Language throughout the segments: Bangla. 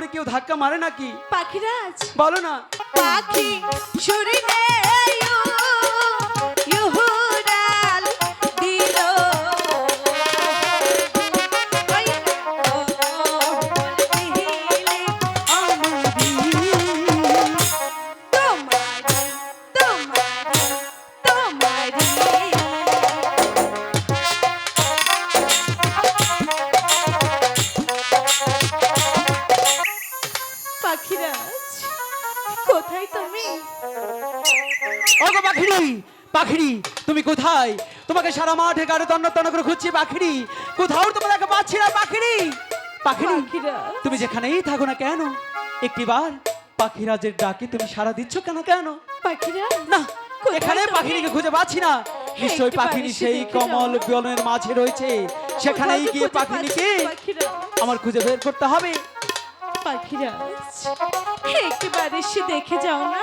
করে কেউ ধাক্কা মারে নাকি? পাখিরাজ বলো না। পাখি শরীরে তুমি কোথায়? তোমাকে সারা মাঠে গাড়ি তন্ন তন্ন করে খুঁজছি পাখিরি। কোথাও তোমাকে পাচ্ছি না পাখিরি। পাখিরি তুমি যেখানেই থাকো না কেন? একটিবার পাখিরাজের ডাকে তুমি সারা দিচ্ছ কেন কেন? না এখানে পাখিরিকে খুঁজে পাচ্ছি না। নিশ্চয়ই পাখিনি সেই কমল বিলনের মাঝে রয়েছে। সেখানেই গিয়ে পাখিনিকে আমার খুঁজে বের করতে হবে। পাখিরা একটিবার এসে দেখে যাও না।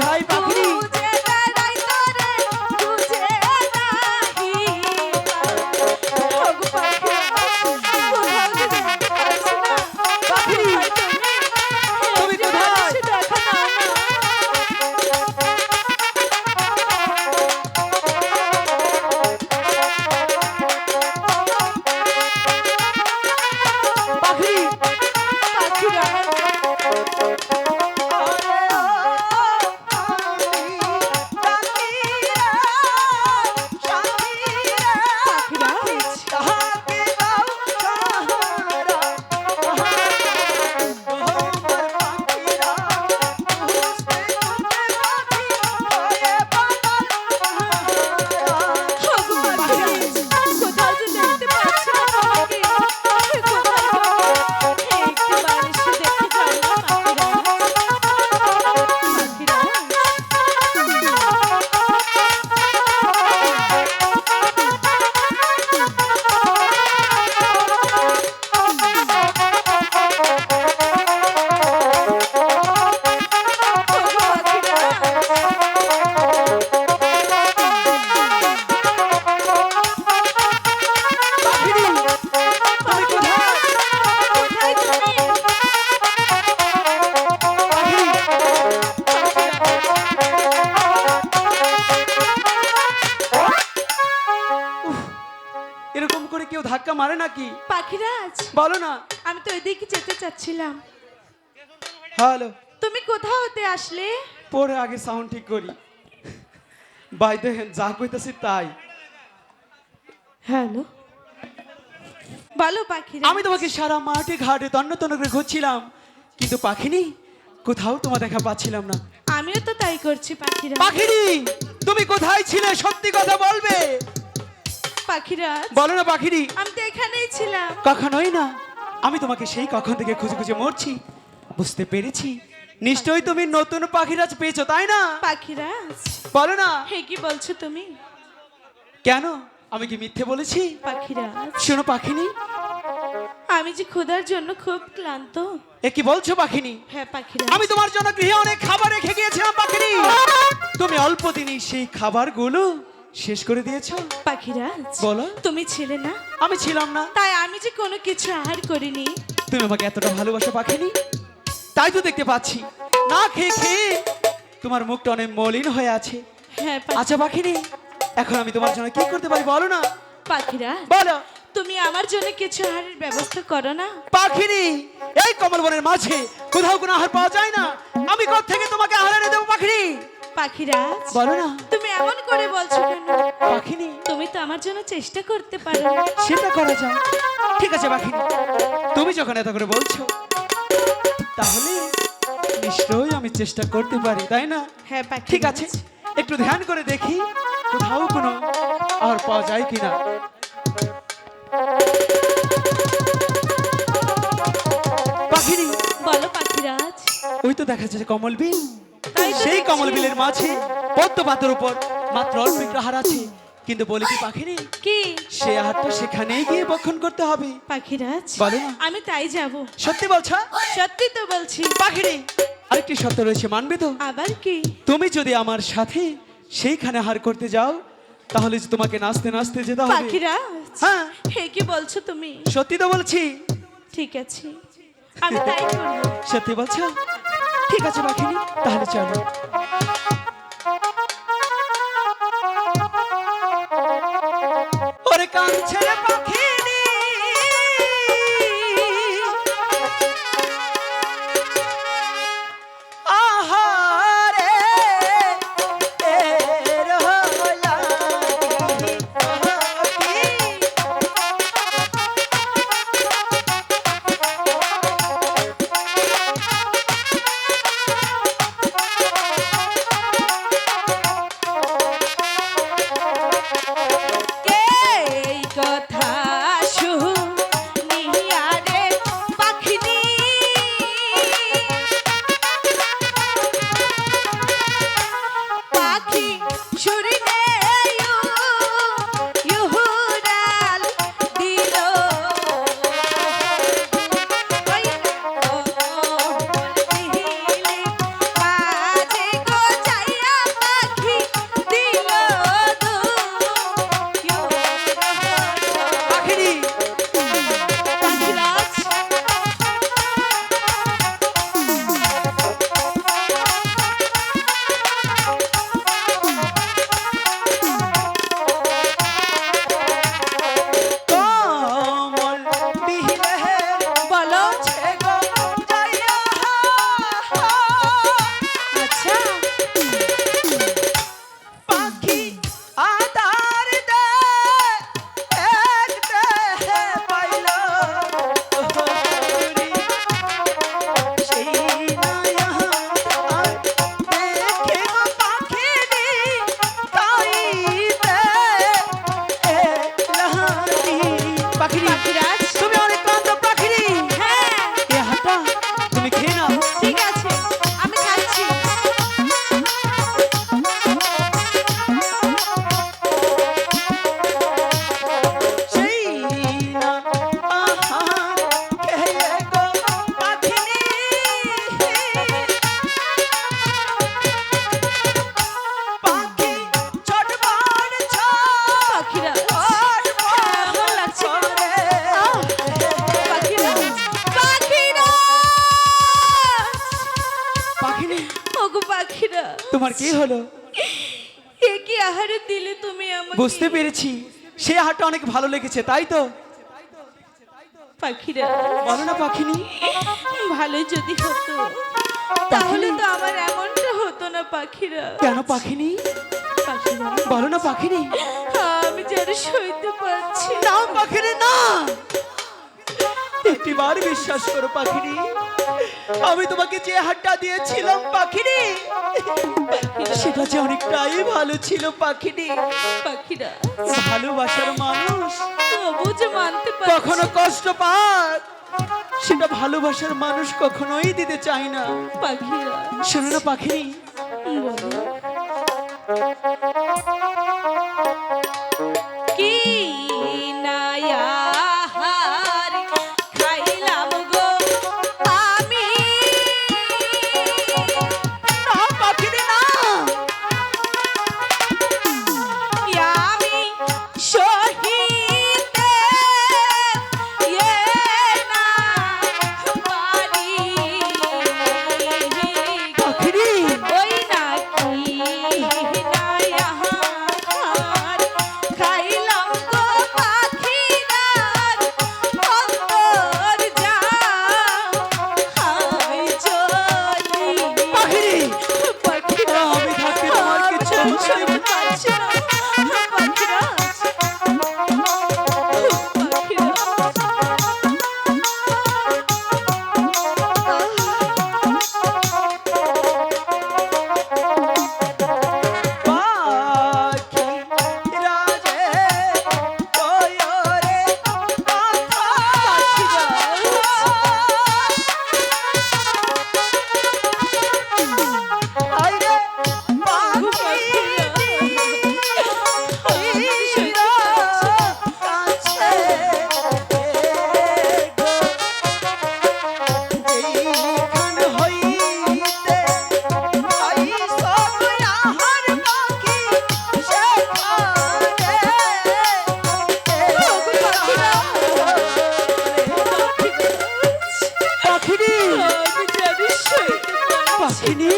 来吧。মারে নাকি? পাখিরাজ। বলো না। আমি তো ওইদিকে যেতে চাচ্ছিলাম। হ্যালো। তুমি কোথাও হতে আসলে? পরে আগে সাউন্ড ঠিক করি। বাই দেখেন যা কইতাছি তাই। হ্যালো। বলো পাখিরা আমি তোমাকে সারা মাঠে ঘাটে তন্ন তন্ন করে ঘুরছিলাম কিন্তু পাখিনি কোথাও তোমার দেখা পাচ্ছিলাম না। আমিও তো তাই করছি পাখিরা পাখিনি তুমি কোথায় ছিলে সত্যি কথা বলবে? পাখিরাজ বলো না পাখিনি আমি তো এখানেই ছিলাম। কখনোই না। আমি তোমাকে সেই কখন থেকে খুঁজে খুঁজে মরছি। বুঝতে পেরেছি। নিশ্চয়ই তুমি নতুন পাখিরাজ পেয়েছ তাই না? পাখিরাজ বলো না। হে কি বলছো তুমি? কেন? আমি কি মিথ্যে বলেছি? পাখিরাজ শোনো পাখিনি। আমি যে ক্ষুধার জন্য খুব ক্লান্ত। এ কি বলছো পাখিনি? হ্যাঁ পাখিরাজ আমি তোমার জন্য গৃহে অনেক খাবার রেখে গিয়েছিলাম পাখিনি। তুমি অল্প দিনই সেই খাবারগুলো শেষ করে দিয়েছ? পাখিরাজ বলো। তুমি ছিলে না? আমি ছিলাম না। তাই আমি যে কোনো কিছু আহার করিনি। তুমি আমাকে এতটা ভালোবাসো পাখিনি। তাই তো দেখতে পাচ্ছি। না খেয়ে খেয়ে তোমার মুখটা অনেক মলিন হয়ে আছে। হ্যাঁ আচ্ছা পাখিনি এখন আমি তোমার জন্য কি করতে পারি বলো না? পাখিরাজ বলো। তুমি আমার জন্য কিছু আহারের ব্যবস্থা করো না? পাখিনি এই কমল বনের মাঝে কোথাও কোনো আহার পাওয়া যায় না। আমি কোথা থেকে তোমাকে আহার এনে দেবো পাখিনি? পাখিরাজ বলো না। তুমি এমন করে বলছো কেন? পাখিনি। তুমি তো আমার জন্য চেষ্টা করতে পারো সেটা করা যায় ঠিক আছে পাখিনি। তুমি যখন এত করে বলছো তাহলে নিশ্চয়ই আমি চেষ্টা করতে পারি তাই না? হ্যাঁ পাখি ঠিক আছে একটু ধ্যান করে দেখি কোথাও কোনো আর পাওয়া যায় কিনা। পাখিনি। বলো পাখিরাজ। ওই তো দেখা যাচ্ছে কমল বিল সেই কমল বিলের মাঝে পদ্ম পাতার উপর মাত্র অল্প আহার আছে। কিন্তু বলে কি পাখিনি? কি? সে আহারটা সেখানেই গিয়ে বক্ষণ করতে হবে। পাখিরাজ বলো না। আমি তাই যাব। সত্যি বলছো? সত্যি তো বলছি। পাখিনি। আরেকটি সত্য রয়েছে মানবে তো? আবার কি? তুমি যদি আমার সাথে সেইখানে হার করতে যাও তাহলে যে তোমাকে নাচতে নাচতে যেতে হবে। পাখিরাজ হ্যাঁ। হে কি বলছো তুমি? সত্যি তো বলছি। ঠিক আছে। আমি তাই করব সত্যি বলছো? ঠিক আছে মাখিনি তাহলে চলো। ওরে কান ছেড়ে পাখিনি লেগেছে তাই তো? পাখিরা বলো না পাখিনি। ভালো যদি হতো তাহলে তো আমার এমনটা হতো না পাখিরা। কেন পাখিনি? পাখিরা বলো না পাখিনি। আমি যেন সইতে পারছি না। পাখিনি না! একটিবার বিশ্বাস করো পাখিনি আমি তোমাকে যে হাতটা দিয়েছিলাম পাখিনি সেটা যে অনেকটাই ভালো ছিল পাখিনি। পাখিরা। ভালোবাসার মানুষ কখনো কষ্ট পাক সেটা ভালোবাসার মানুষ কখনোই দিতে চায় না। পাখি শোনো না পাখিনি। পাখিনি?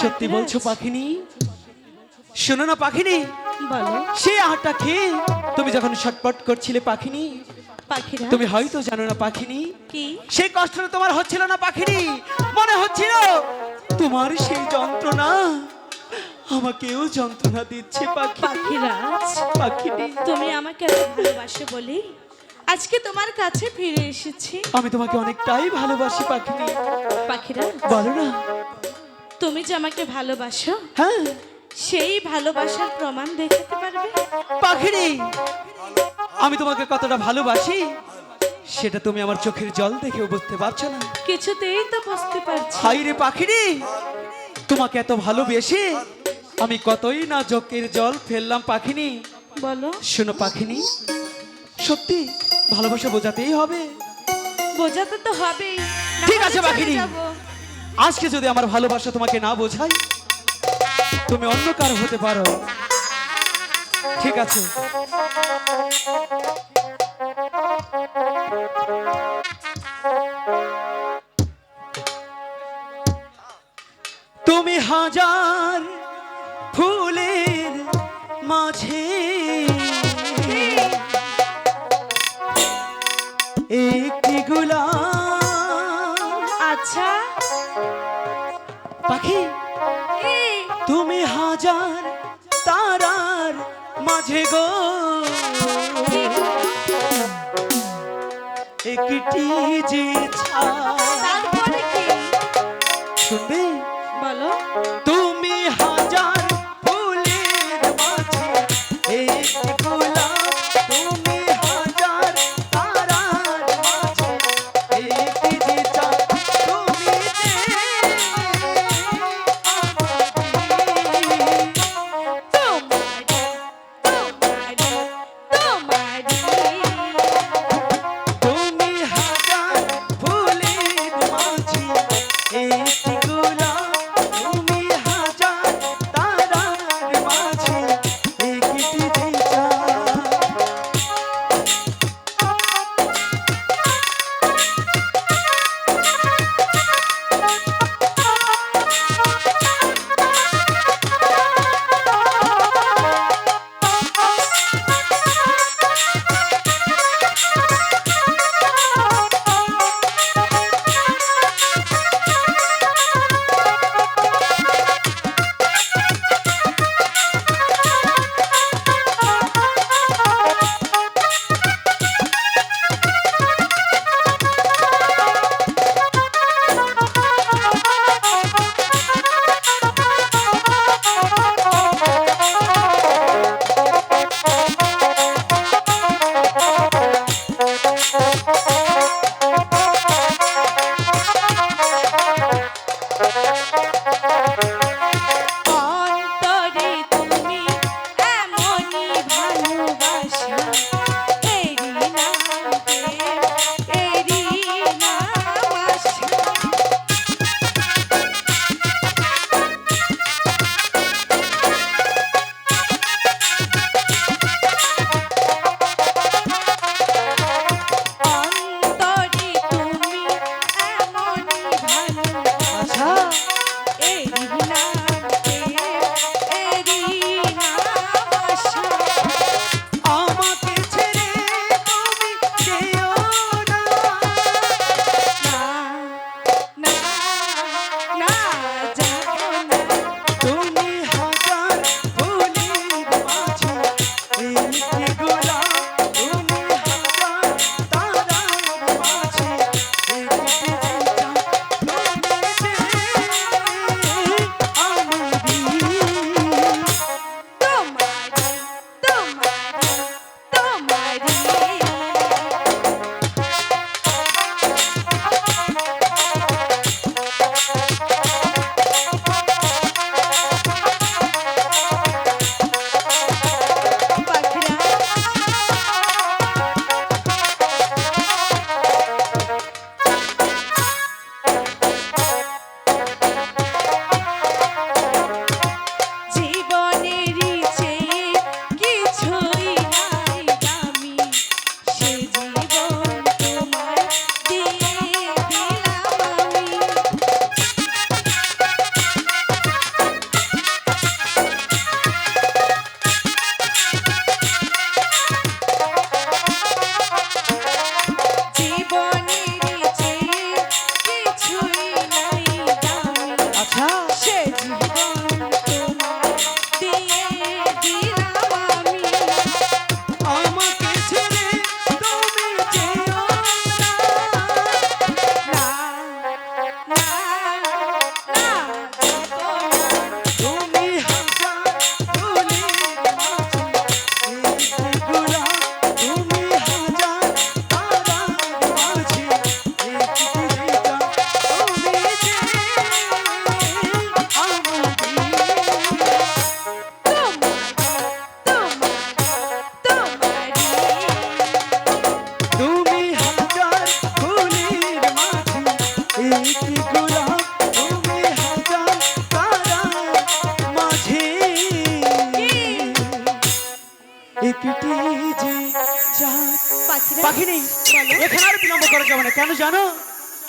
সত্যি। বলছো পাখিনি? শোনো না পাখিনি? সেই আহারটা খেয়ে তুমি যখন ছটপট করছিলে পাখিনি পাখিরা। তুমি হয়তো জানো না পাখিনি? কি? সেই কষ্টটা তোমার হচ্ছিল না পাখিনি? মনে হচ্ছিল তোমার সেই যন্ত্রণা আমাকেও যন্ত্রণা দিচ্ছে পাখিরাজ তুমি আমাকে ভালোবাসো বলি আজকে তোমার কাছে ফিরে এসেছি। আমি তোমাকে অনেকটাই ভালোবাসি পাখিনি। পাখিরাজ বলো না। তুমি যে আমাকে ভালোবাসো হ্যাঁ। সেই ভালোবাসার প্রমাণ দেখাতে পারবে? পাখিরি আমি তোমাকে কতটা ভালোবাসি সেটা তুমি আমার চোখের জল দেখেও বুঝতে পারছ না। কিছুতেই তো বুঝতে পারছি হাই রে পাখিরি তোমাকে এত ভালোবেসে আমি কতই না চোখের জল ফেললাম পাখিনি। বলো। শোনো পাখিনি সত্যি ভালোবাসা বোঝাতেই হবে। বোঝাতে তো হবেই ঠিক আছে। যাব। আজকে যদি আমার ভালোবাসা তোমাকে না বোঝাই তুমি অন্য কারও হতে পারো। ঠিক আছে। তুমি হাজার মাঝে গো একটি যে। শুনবে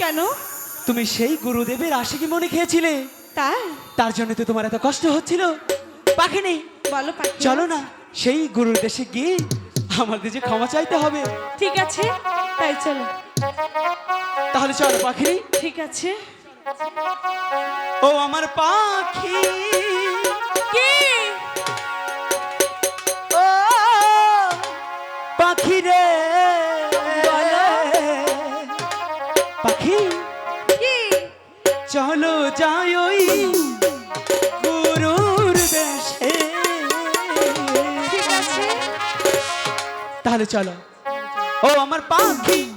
কেন? তুমি সেই গুরুদেবের আশিকি মনে খেয়েছিলে। তাই? তার জন্য তো তোমার এত কষ্ট হচ্ছিল। পাখিনি? বলো পাখি। চলো না সেই গুরুর দেশে গিয়ে আমার কাছে ক্ষমা চাইতে হবে। ঠিক আছে তাই চলো। তাহলে চলো পাখি ঠিক আছে। ও আমার পাখি। কি? ও পাখি রে। যাই ওই গুরুর দেশে। তাহলে চলো। ও আমার পাখি।